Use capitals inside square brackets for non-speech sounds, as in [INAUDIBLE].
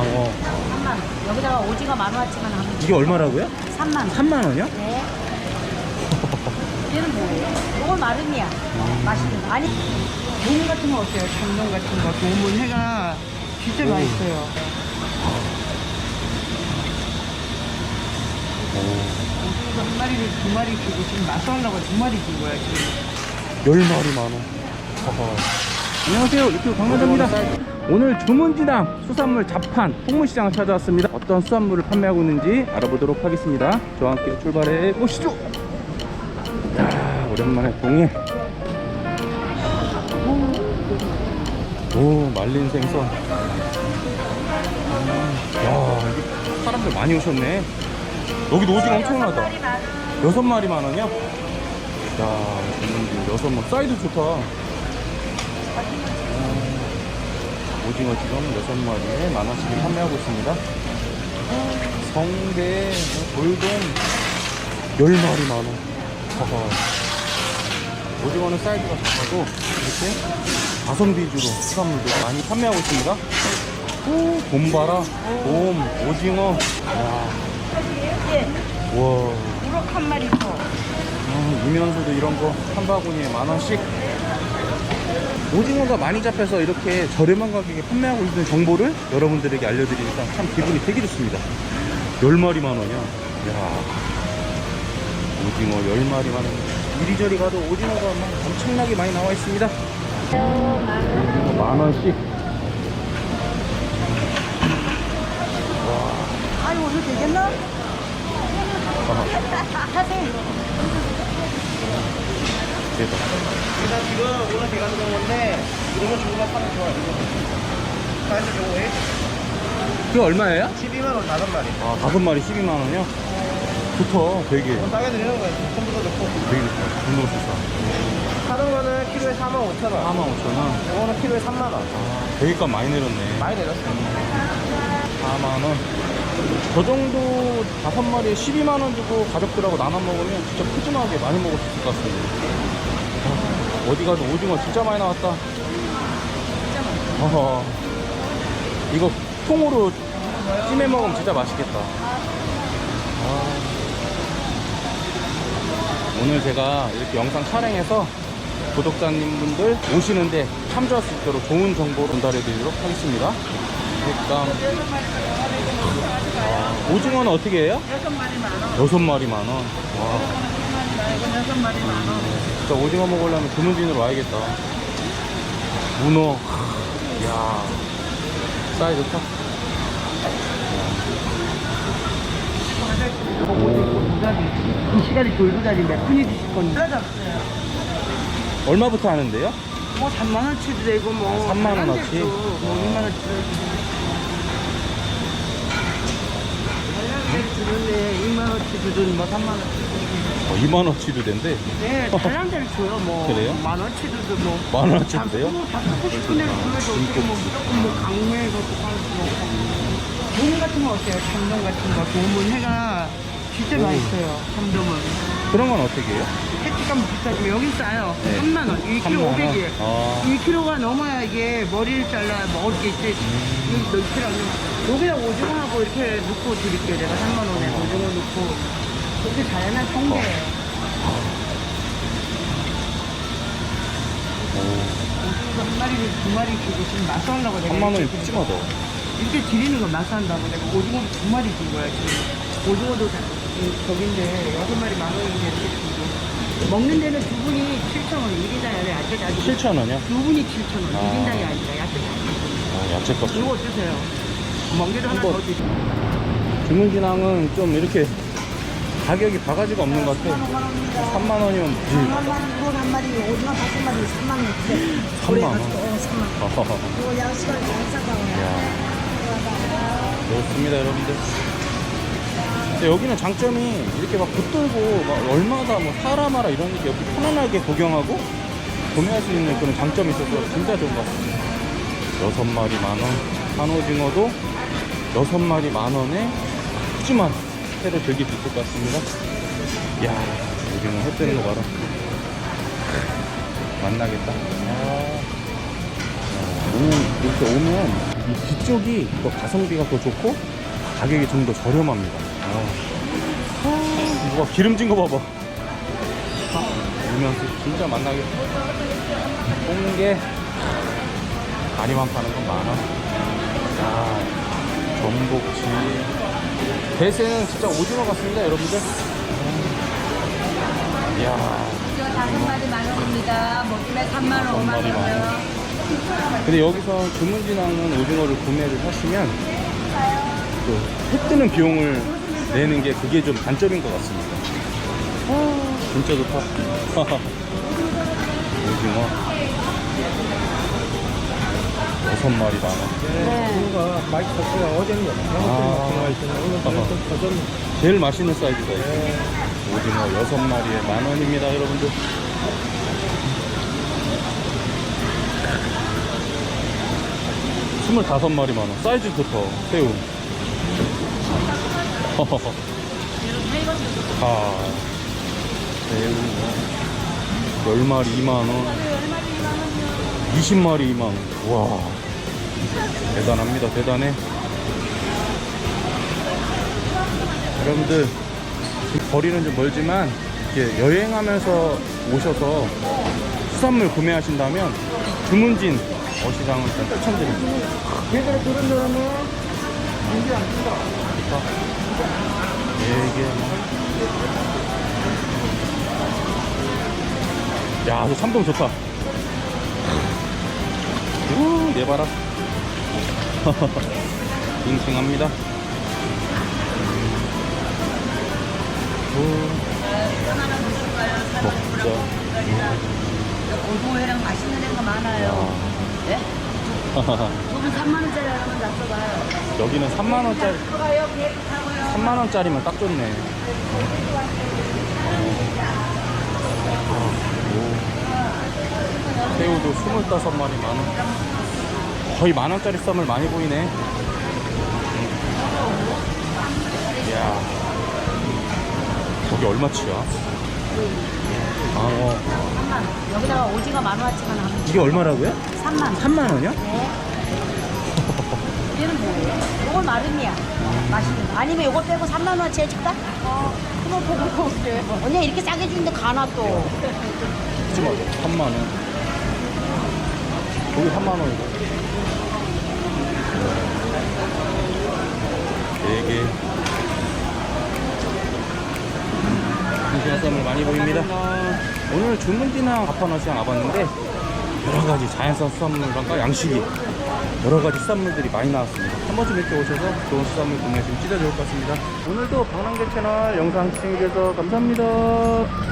어. 3만 원. 여기다가 오징어 만 원어치만 하면 이게 얼마라고요? 3만 원. 3만 원이요? 네. [LAUGHS] 얘는 뭐예요? 이건 마름이야. 음. 맛있는 거. 아니, 돈 같은 거 어때요? 참돔 같은 거 도문 회가 진짜 음. 맛있어요. 이거 한 마리를 두 마리 주고 지금 맛살라고 두 마리 준 거야 지금. 10마리 만 원. 허허. 안녕하세요. 유튜브 강만자입니다. 오늘 주문지당 수산물 자판 풍물시장을 찾아왔습니다. 어떤 수산물을 판매하고 있는지 알아보도록 하겠습니다. 저와 함께 출발해 보시죠. 야, 오랜만에 동해. 오, 말린 생선. 음, 야, 사람들 많이 오셨네. 여기도 오징어 엄청나다. 여섯 마리 만 원이야? 야, 여섯 마리. 사이즈 좋다. 오징어 지금 여섯 마리에 만 원씩 판매하고 있습니다. 성대, 돌돔 열 마리 만 원. 허허. 오징어는 사이즈가 작아도 이렇게 가성비 위주로 수산물도 많이 판매하고 있습니다. 오, 곰 봐라. 곰, 오징어. 야. 와. 우럭 한 마리 더. 아, 이면수도 이런 거 한 바구니에 만 원씩. 오징어가 많이 잡혀서 이렇게 저렴한 가격에 판매하고 있는 정보를 여러분들에게 알려드리니까 참 기분이 되게 좋습니다. 10마리 만 원이야. 야 오징어 10마리 만 원. 이리저리 가도 오징어가 막 엄청나게 많이 나와 있습니다. 오징어 만 원씩. 아유, 오늘 되겠나? 아하, [LAUGHS] 하세요. 대박. 일단 지금 들은 건데 거 주고 사면 좋아요. 이거. 사이즈 좋아해? 그 얼마예요? 12만 원 다섯 마리. 아, 다섯 마리 12만 원이요? 좋다, 되게. 싸게 드리는 거예요. 콤보도 좋고. 되게 좋다. 돈으로 좋다. 다른 거는 키로에 4만 5천 원. 4만 5천 원. 이거는 키로에 3만 원. 대기값 많이 내렸네. 많이 내렸어요. 4만 원. 저 정도 다섯 마리에 12만 원 주고 가족들하고 나눠 먹으면 진짜 푸짐하게 많이 먹을 수 있을 것 같습니다. 아, 어디 가도 오징어 진짜 많이 나왔다. 어허. 이거 통으로 찜해 먹으면 진짜 맛있겠다. 아. 오늘 제가 이렇게 영상 촬영해서 구독자님분들 오시는데 참조할 수 있도록 좋은 정보 전달해 드리도록 하겠습니다. 일단 아, 오징어는 어떻게 해요? 여섯 마리 만 원. 여섯 마리 만 원. 와, 이건 여섯 마리 만 원. 진짜 오징어 먹으려면 주문진으로 와야겠다. 문어. 이야, 사이즈 좋다. 이 시간에 돌도다리 몇 분이 드실 건데? 얼마부터 하는데요? 뭐 3만 원치도 되고 뭐 아, 3만 원어치? 뭐 2만 원치도 주 는데 2만 원치 주든 뭐 3만 원치 어, 2만 원치도 된대. 네 [LAUGHS] 다른 데를 줘요 뭐 그래요? 만 원치도 뭐 만 원치도 돼요? 다 쓰고 싶은 데를 주면 어떻게 뭐 무조건 뭐 강매에서 돈 같은 거 어때요? 참돔 같은 거 도문 회가 진짜 오. 맛있어요 참돔은 그런 건 어떻게 해요? 횟집가면 비싸지만 여기 싸요 네. 3만 원 1kg 3만 원? 500이에요 아. 1kg가 넘어야 이게 머리를 잘라 먹을 게 있지. 음. 안 넘어. 여기다 오징어하고 이렇게 넣고 드릴게요. 제가 3만 원에 오징어 넣고. 이렇게 다양한 성게예요. 오징어 한 마리를 두 마리 주고 지금 맛살라고 내가 3만 원이 이렇게 푸짐하다. 이렇게 드리는 건 맛살한다고 내가 오징어도 두 마리 준 거야 지금. 오징어도 다 음, 저긴데 여섯 마리 만 원인데 이렇게. 먹는 데는 두 분이 7천 원, 1인당에 야채 아주 7천 원이요? 두 분이 7천 원, 아. 1인당이 아니라 야채 아, 야채값. 이거 어떠세요? 멍게도 하나 더 주세요. 주문진항은 좀 이렇게 가격이 바가지가 없는 것 같아. 3만 원이면 무지. 3만 원, 이거 한 마리, 오징어 다섯 마리 3만 원. 3만 원? 어, 3만 원. 어허허. [LAUGHS] 이거 양식을 양식하고. 야. 그렇습니다, 여러분들. 여기는 장점이 이렇게 막 붙들고 막 얼마다 뭐 사람하라 이런 게 없이 편안하게 구경하고 구매할 수 있는 그런 장점이 있어서 진짜 좋은 것 같습니다. 여섯 마리 만 원, 한 오징어도 여섯 마리 만 원에 푸짐한 회를 즐길 수 있을 것 같습니다. 이야, 오징어 회 뜨는 거 봐라. 만나겠다. 아. 오, 이렇게 오면 이 뒤쪽이 또 가성비가 더 좋고 가격이 좀 더 저렴합니다. 어. 누가 기름진 거 봐봐. 울면서 진짜 만나게. 홍게 다리만 파는 건 많아. 자, 전복치. 대세는 진짜 오징어 같습니다, 여러분들. 이야. 이거 다섯 마리 만 원입니다. 먹기에 3만 원, 5만 마리 만 원이요. 근데 여기서 주문진항은 오징어를 구매를 하시면 또 해 뜨는 비용을 내는 게 그게 좀 단점인 것 같습니다. 진짜 좋다. 오징어 여섯 마리 만 원. 오징어가 맛있었어요. 어제는 아. 오늘 더 좀. 제일 맛있는 사이즈가 있어요. 오징어 여섯 마리에 만 원입니다, 여러분들. 스물다섯 마리 만 원. 사이즈 좋다. 새우. 아, 새우. 열 마리 2만 원. 20마리 2만 원. 와. 대단합니다. 대단해. 여러분들 거리는 좀 멀지만 이렇게 여행하면서 오셔서 수산물 구매하신다면 주문진 어시장을 추천드립니다. 얘들아 그런 사람은 문제 안 쓴다. 예, 이게 야, 저 삼동 좋다. 우, 내 봐라. 싱싱합니다. 오, 먹자. 오징어회랑 맛있는 데가 많아요. 네? 두분 3만 원짜리 하나만 놨어봐요. 여기는 3만 원짜리, 들어가요. 계획 타고요. 3만 원짜리면 딱 좋네. 오. 새우도 25마리 만 원. 거의 만 원짜리 쌈을 많이 보이네. 이야. 거기 얼마치야? 아, 어. 3만 원. 여기다가 오징어 만 원어치만 하면 이게 얼마라고요? 3만 원. 3만 원이요? 네. 얘는 뭐예요? 요건 마름이야. 맛있는 거. 아니면 요거 빼고 3만 원어치 해줄까? 어. 그거 보고 올게. 언니 이렇게 싸게 주는데 가나 또. 그치 마 3만 원. 거기 3만 원이고. 되게 쌈을 많이 보입니다. 오늘 주문디나 가파너시장 와봤는데 여러 가지 자연산 수산물과 양식이 여러 가지 수산물들이 많이 나왔습니다. 한 번쯤 이렇게 오셔서 좋은 수산물 구매하시면 진짜 좋을 것 같습니다. 오늘도 방랑개 채널 영상 시청해주셔서 감사합니다.